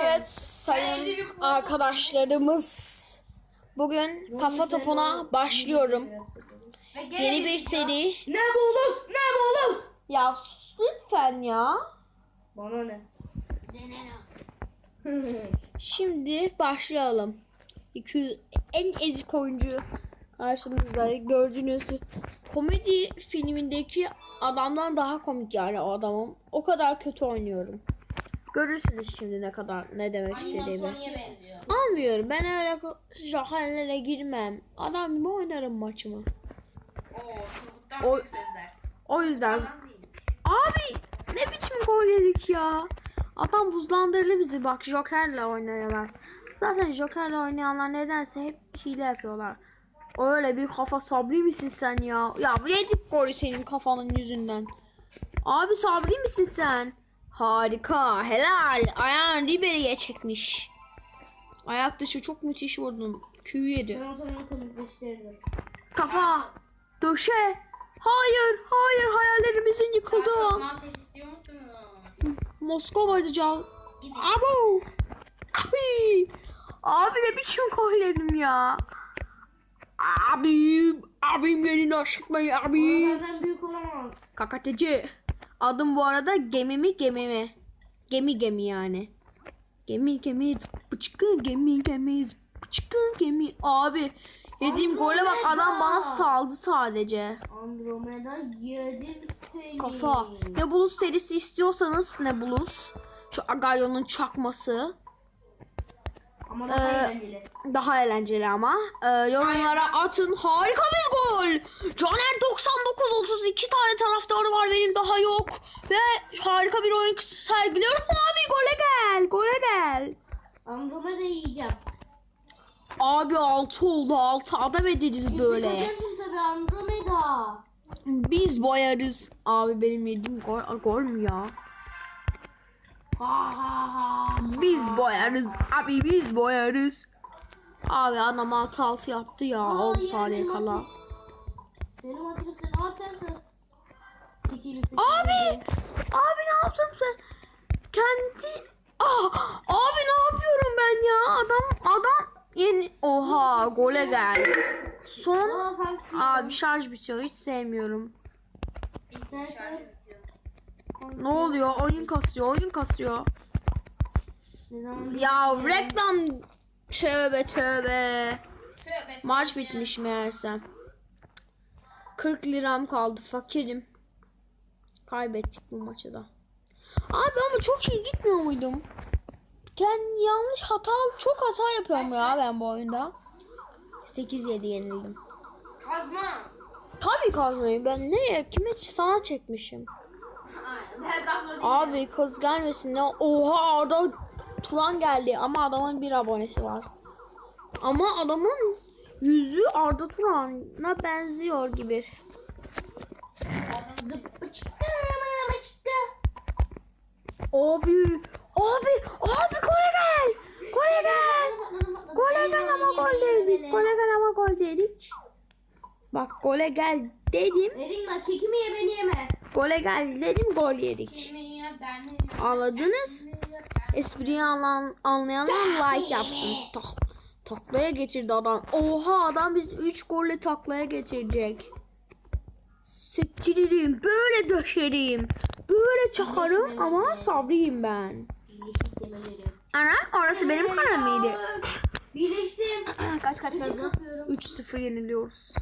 Evet sayın arkadaşlarımız. Bugün kafa topuna başlıyorum. Yeni bir seri. Ne bulur? Ne bulur? Ya sus lütfen ya. Bana ne? Şimdi başlayalım. 200 en ezik oyuncu karşınızda gördüğünüz komedi filmindeki adamdan daha komik yani o adamım. O kadar kötü oynuyorum. Görürsünüz şimdi ne kadar ne demek istediğimi. Almıyorum. Ben öyle jahallere girmem. Adam gibi oynarım maçımı. Oo, O-. O yüzden. Abi ne biçim gol yedik ya. Adam buzlandırdı bizi bak Joker'le oynuyorlar. Zaten Joker'le oynayanlar nedense hep hile yapıyorlar. Öyle bir kafa sabri misin sen ya? Ya yedik golü senin kafanın yüzünden. Abi sabri misin sen? Harika helal. Ayağın Ribery'e çekmiş. Ayak dışı çok müthiş vurdun. Küğü yedi. Ben o zaman komikleştirdim. Kafa. Döşe. Hayır, hayır hayallerimizin yıkıldı. Mantes istiyor musunuz? Moskova'da cal. Abo. Abi. Abi ne biçim gol ya. Abim. Abim beni aşıkmayı abi. Benden büyük olamaz. Kakateci. Adım bu arada gemi mi gemi mi? Gemi yani. Gemi gemi bıçkı gemi gemi bıçkı gemi. Abi yediğim gole bak adam bana saldı sadece. Andromeda yedim seni. Kafa. Nebulus serisi istiyorsanız Nebulus. Şu Agaryon'un çakması. Ama daha Ee, eğlenceli. Daha eğlenceli ama. Ee, yorumlara atın. Harika bir gol. Caner 99 32 tane taraftarı var benim daha yok. Ve harika bir oyun sergiliyorum. Abi gole gel. Gole gel. Andromeda yiyeceğim. Abi 6 oldu 6 adam ederiz böyle. Yiyeceksin tabii Andromeda. Biz boyarız. Abi benim yediğim gol, gol mü ya? Ha ha ha. Biz boyarız. Abi biz boyarız. Abi adam 6-6 yaptı ya Aa, 10 saniye kala. sen atarsın. Peki. Abi! Abi ne yaptın sen? Kendi... Ah! Abi ne yapıyorum ben ya? Adam adam yeni... Oha gole gel. Son... Aa. Abi şarj bitiyor. Hiç sevmiyorum. Sen- bitiyor. Ne oluyor? Oyun kasıyor. Oyun kasıyor. Ya reklam... Tövbe tövbe. Tövbe Maç bitmiş meğersem. 40 liram kaldı fakirim. Kaybettik bu maçı da. Abi ama çok iyi gitmiyor muydum? Kendi yanlış hata çok hata yapıyorum ya ben bu oyunda. 8-7 yenildim. Kazma. Tabii kazmayı ben nereye kime sana çekmişim. Aynen. Ben daha sonra değil. Abi kız gelmesin ya. Oha Arda Turan geldi ama adamın bir abonesi var. Ama adamın yüzü Arda Turan'a benziyor gibi. Abi, abi, abi gole gel. Gole gel. Gole gel ama gol dedik. Gole gel ama gol dedik. Bak gole gel dedim. Dedim bak kekimi ye beni yeme. Gole gel dedim gol yedik. Anladınız? Espriyi anlayan, anlayanlar like yapsın. Tak, taklaya getirdi adam. Oha adam biz 3 golle taklaya getirecek. Sektiririm, böyle döşerim. Böyle çakarım ama sabriyim ben. Ana orası benim kanalım mıydı? Birleştim. Kaç kaç kaç 3-0 yeniliyoruz.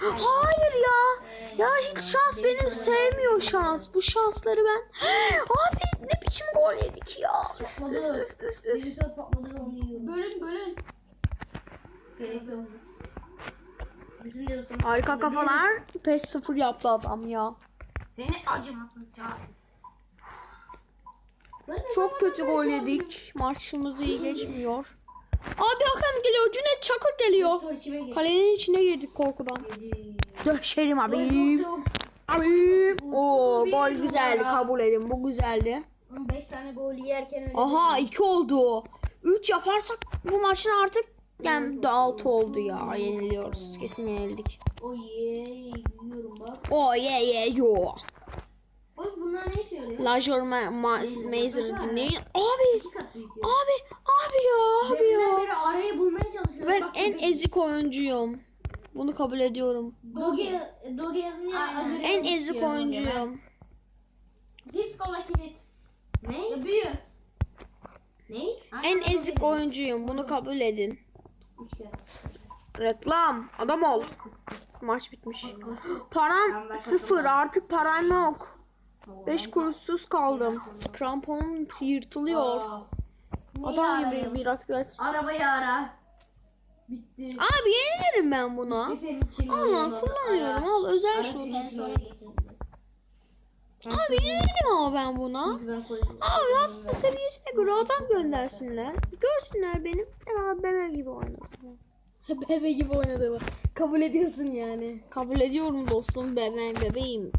Hayır ya. Ya hiç şans beni sevmiyor şans. Bu şansları ben. Abi ne biçim gol yedik ya. Patladı. Bölün bölün. Harika kafalar. PES 0 yaptı adam ya. Seni acımasın çağır. Çok kötü gol yedik. Maçımız iyi geçmiyor. Abi hakem geliyor. Cüneyt Çakır geliyor. Kalenin içine girdik korkudan. Döşerim abi. Abi. Oo gol güzeldi. Kabul edin. Bu güzeldi. 5 tane gol yerken öyle. Aha 2 oldu. 3 yaparsak bu maçın artık yani 6 oldu ya. Yeniliyoruz. Kesin yenildik. Oh yeah. Yiyorum bak. Oh yeah yeah yo. Oy bunlar ne işe yarıyor? Lajor Ma- Ma- Mazer'ı dinleyin. Abi, ya. abi, abi ya, abi Deminden ya. beri arayı bulmaya çalışıyorum. Ben Bak, en ezik oyuncuyum. Bunu kabul ediyorum. Doge, Doge Aynen. adı En ezik oyuncuyum. Cips kola kilit. Ne? Ya büyü. Ne? En ezik oyuncuyum. Bunu kabul edin. Reklam. Adam ol. Maç bitmiş. Param sıfır. Artık param yok. 5 kuruşsuz kaldım. Kramponum yırtılıyor. Aa, Adam gibi arayalım? bir rakibet. Arabayı ara. Bitti. Abi yenilirim ben senin için. Allah kullanıyorum. Al özel şut. Ben. Abi yenilirim ama ben buna. Ben. Abi hatta seviyesine göre adam göndersinler. Görsünler benim. Ya bebe gibi oynadım. Bebe gibi oynadığımı. Kabul ediyorsun yani. Kabul ediyorum dostum bebe bebeğim.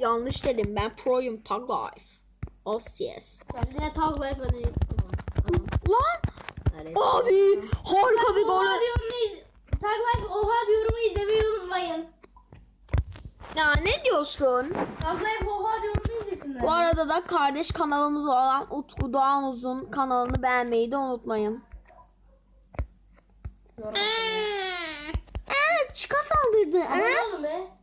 Yanlış dedim ben proyum tag life. Os yes. Kendine tag life hani. Lan Evet. abi harika bir gol. Oha diyorum Tag Life oha diyorumu izlemeyi unutmayın. Ya ne diyorsun? Tag Life oha diyorumu izlesinler. Bu arada da kardeş kanalımız olan Utku Doğan Uzun kanalını beğenmeyi de unutmayın. Eee çıka saldırdı. Ee? Abone olun be.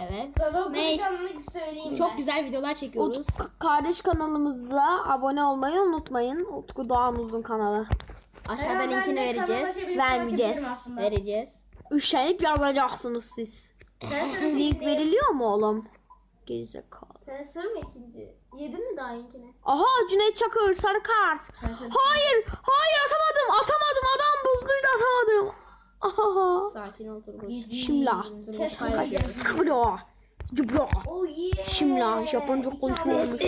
Evet. Ne? kanalını söyleyeyim Çok ben. güzel videolar çekiyoruz. Utku kardeş kanalımıza abone olmayı unutmayın. Utku Doğan Uzun kanalı. Aşağıda Ben linkini vereceğiz. Vermeyeceğiz. aslında. Vereceğiz. Üşenip yazacaksınız siz. Ben sana Link veriliyor mu oğlum? Gerizekalı. Sen sır mı ikinci? Yedin mi daha iyinkini? Aha Cüneyt Çakır sarı kart. Hayır, hayır atamadım, atamadım. Adam buzluydu atamadım. Aha. Sakin ol Turgut. Şimla. Hayır. Sıkılıyor. Cübra. Oh. Şimla. Japonca konuşuyormuş.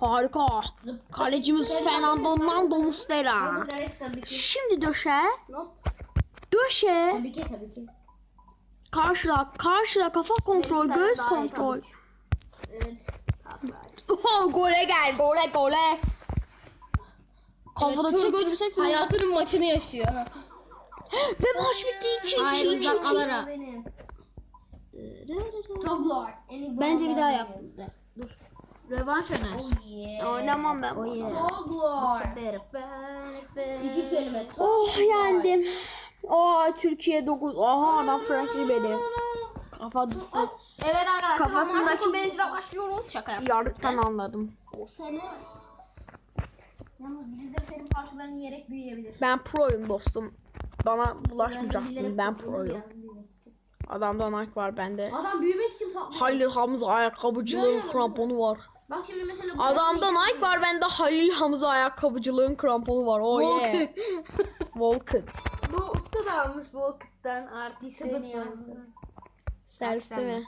Harika. Kalecimiz Fernando Nando ki. Şimdi döşe. Döşe. Tabii ki tabii ki. Karşıla, karşıla kafa kontrol, göz kontrol. Evet. Oh, gole gel, gole gole. Kafada çektirsek mi? hayatının maçını yaşıyor. Ve maç bitti 2 Hayır 2 bizden alara. Benim. Toglar. Bence bir daha yap. Dur. Rövanş öner. Yeah. Oynamam ben. Oh yeah. Toglar. İki kelime. Oh yendim. Aa Türkiye 9. Aha adam Frankie beni. Kafası Evet arkadaşlar. Kafasındaki- bench'e başlıyoruz. Şaka yap. yarıktan anladım. O sene. Yalnız Blizzard senin parçalarını yiyerek büyüyebilir. Ben proyum dostum. Bana bulaşmayacaktın. Ben proyum. Adamda Nike var bende. Adam büyümek için patlıyor. Halil Hamza ayakkabıcılığın kramponu var. Bak şimdi mesela. bu- Adamda Nike var bende Halil Hamza ayakkabıcılığın kramponu var. Oh yeah. Volkut. Bu Utku da almış Volkut'tan artist Serviste mi?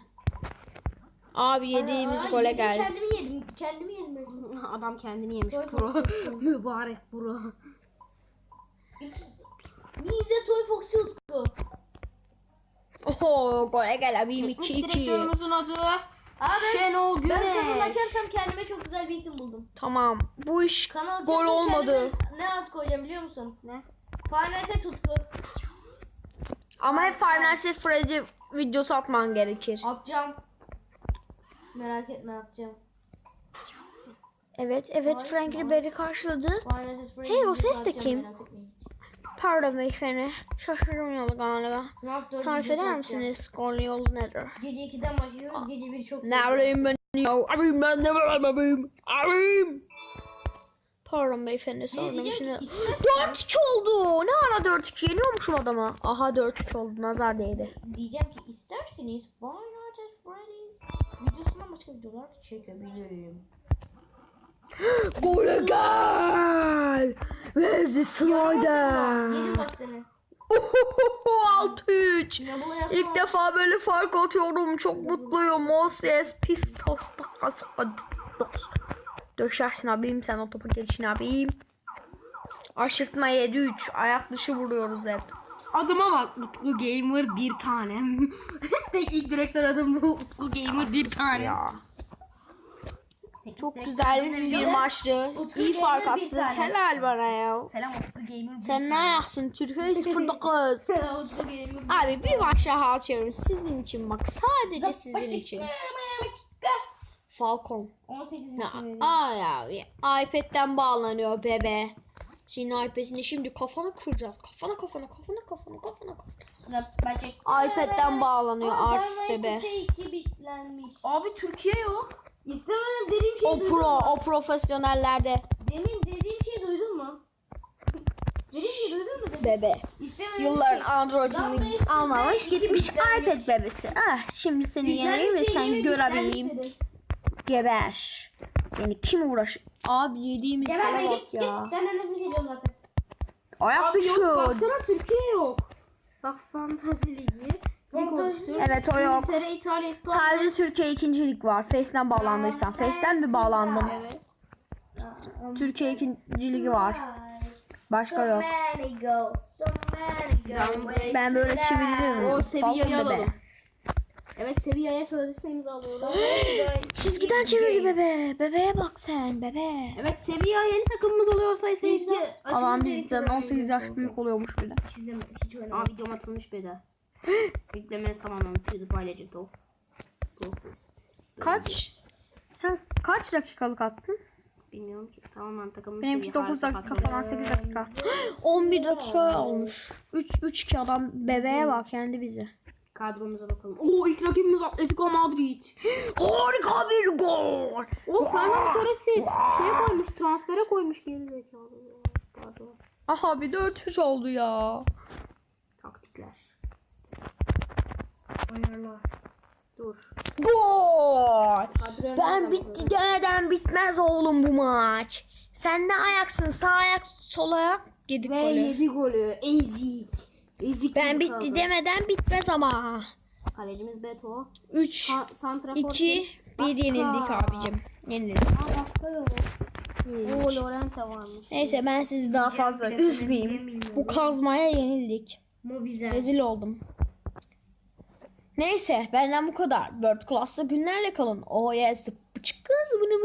Abi yediğimiz Aa, gole yedim, geldi. Kendimi yedim. Kendimi yedim. Adam kendini yemiş pro. Mübarek pro. Mide Toy Fox Utku. Oho gole gel abim 2-2. direktörümüzün adı Abi Şenol ben kanal Güneş. açarsam kendime çok güzel bir isim buldum. Tamam. Bu iş Kanal Gol açarsam olmadı. kendime Ne ad koyacağım biliyor musun? Ne? Final Tutku. ama hep Nights at Freddy videosu atman gerekir. Atacağım. Merak etme atacağım. Evet evet Frank Ribery karşıladı. Hey, o ses de kim? Pardon beyefendi. Şaşırdım yolu galiba. Tarif eder misiniz gol yolu nedir? Gece 2'den başlıyoruz. Gece 1 çok. Ne bileyim ben ya. Abim ben ne bileyim abim. Pardon beyefendi sordum şimdi. ki, 4-2 oldu. Ne ara 4-2 yeniyormuşum adama. Aha 4-3 oldu nazar değdi. Diyeceğim ki isterseniz Final Fantasy Freddy videosundan başka videolar çekebilirim. Gole gel. Where's the slider? Yeni bak seni. Ohohoho, 6-3. Ne bu ya? İlk defa böyle fark atıyorum. Çok mutluyum. Moses Pistos. Döşersin abim sen o topa gelişin abim. Aşırtma 7-3. Ayak dışı vuruyoruz hep. Adıma bak Utku Gamer bir tanem. Tek ilk direktör adım bu Utku Gamer bir tane. Ya. Çok güzel bir maçtı. İyi fark attık. Helal bana ya. Selam Utku Gamer. Sen ne ayaksın Türkiye 09. Abi bir maç daha açıyorum. Sizin için bak. Sadece sizin için. Falcon. 18 Ya, yaşındayım. ay abi. iPad'den bağlanıyor bebe. Senin iPad'ini şimdi kafana kıracağız. Kafana kafana kafana kafana kafana kafana. İPad'den bağlanıyor artist bebe. 2 bitlenmiş. Abi Türkiye yok. İstemeden dediğim şeyi O duydun pro, mu? o profesyonellerde Demin dediğim şeyi duydun mu? Dediğim şeyi duydun mu? bebe. İstemeden Yılların şey- Android'ini almamış gitmiş iPad bebesi. Ah şimdi seni yeneyim ve sen görebileyim. Geber. Yani kim uğraş? Abi yediğimiz Geber bana bak git git. ya. Senden nefret ediyorum zaten. Ayak Abi yok düşüyor. baksana Türkiye yok. Bak Fantasy Oluştur. Evet o yok. İngiltere, İtalya, İspanya. Sadece Türkiye ikincilik var. Face'den bağlandıysan. Face'den mi bağlandın? Evet. Türkiye ikinci ligi var. Başka yok. Ben böyle çeviririm. O bebe. alalım. Evet seviyeye sözleşme imzalıyorlar. Çizgiden çevirdi bebe. Bebeğe bak sen bebe. evet seviye yeni takımımız oluyor sayın seyirciler. Adam bizden 18 yaş büyük oluyormuş bile. Aa videom atılmış bir de. Yükleme tamamen PewDiePie Legend of Profist. Kaç? Sen kaç dakikalık attın? Bilmiyorum ki tamamen takımın Benimki şeyi, 9 harika dakika falan 8 dakika. 11 dakika olmuş. 3 3 2 adam bebeğe bak kendi bizi. Kadromuza bakalım. Oo ilk rakibimiz Atletico Madrid. Harika bir gol. O Fernando Torres'i şeye koymuş, transfere koymuş geri zekalı. Pardon. Aha bir 4-3 oldu ya. Taktikler. Ayarlar. Dur. Gol. Ben bitti demeden bitmez oğlum bu maç. Sen ne ayaksın? Sağ ayak, sol ayak. Yedik Ve golü. 7 golü. Ezik. Ezik Ben bitti kaldı. bitmeden bitmez ama. Kalecimiz Beto. 3 Ha, Santrafor. 2 1 yenildik abicim. Yenildik. Aa yok. Oo Lorente varmış. Neyse ben sizi daha fazla üzmeyeyim. Bu kazmaya yenildik. Rezil oldum. Neyse benden bu kadar. World Class'ta günlerle kalın. Oh yes. Bıçık bunu